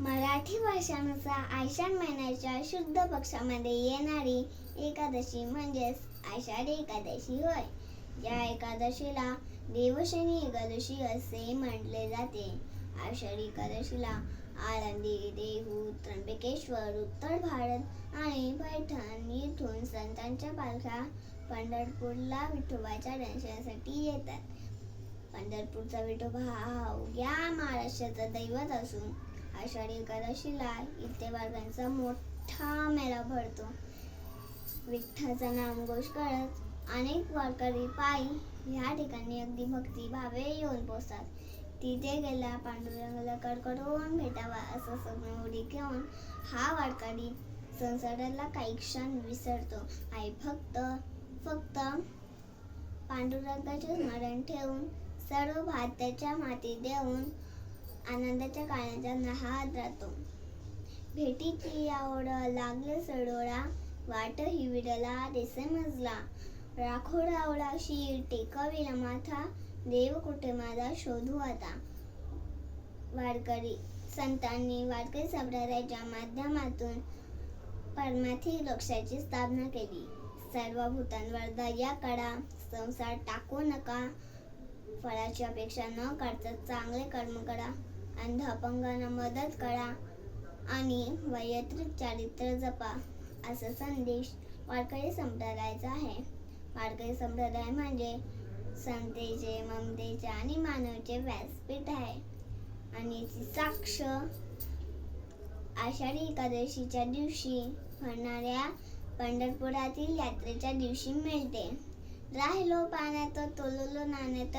मराठी भाषानुसार आषाढ महिन्याच्या शुद्ध पक्षामध्ये येणारी एकादशी म्हणजेच आषाढी एकादशी होय. या एकादशीला देवशनी एकादशी असे म्हटले जाते. आषाढी एकादशीला आळंदी देहू त्र्यंबकेश्वर उत्तर भारत आणि पैठण येथून संतांच्या पालख्या पंढरपूरला विठोबाच्या दर्शनासाठी येतात. पंढरपूरचा विठोबा हा अवघ्या महाराष्ट्राचा दैवत असून आषाढी एकादशीला इथे बालकांचा मोठा मेळा भरतो. विठ्ठाचा नामघोष करत अनेक वारकरी पायी ह्या ठिकाणी अगदी भक्तिभावे येऊन पोचतात तिथे गेल्या पांडुरंगाला कडकडून भेटावा असं सगळं उडी घेऊन हा वारकरी संसाराला काही क्षण विसरतो. आई फक्त फक्त पांडुरंगाचे स्मरण ठेवून सर्व भात त्याच्या माती देऊन आनंदाच्या काळाचा नहात राहतो भेटीची आवड लागले सडोळा वाट हिविडला देसे मजला. राखोड आवळा टेकविला माथा देव कुठे माझा शोधू आता. वारकरी संतांनी वारकरी संप्रदायाच्या माध्यमातून परमार्थी लक्षाची स्थापना केली. सर्व भूतांवर दया करा संसार टाकू नका. फळाची अपेक्षा न करता चांगले कर्म करा. अंध अपंगांना मदत करा आणि वैयक्तिक चारित्र्य जपा असा संदेश वारकरी संप्रदायाचा आहे. वारकरी संप्रदाय म्हणजे संतेचे ममतेचे आणि मानवचे व्यासपीठ आहे. आणि साक्ष आषाढी एकादशीच्या दिवशी भरणाऱ्या पंढरपुरातील यात्रेच्या दिवशी मिळते. राहिलो पाण्यात तोललो नाण्यात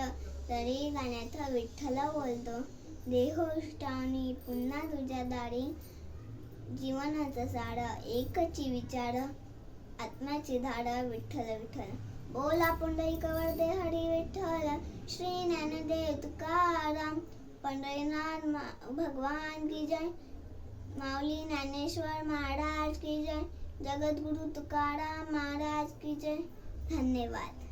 तरी गाण्यात विठ्ठल बोलतो. देहोष्टाने पुन्हा तुझ्या दारी जीवनाचं सारा एकची विचार आत्म्याची धाड विठ्ठल विठ्ठल. बोला पुंडरी कवर दे हरी विठ्ठल श्री ज्ञानदेव तुकाराम. पंढरीनाथ भगवान की जय. माऊली ज्ञानेश्वर महाराज की जय. जगद्गुरु तुकाराम महाराज की जय. धन्यवाद.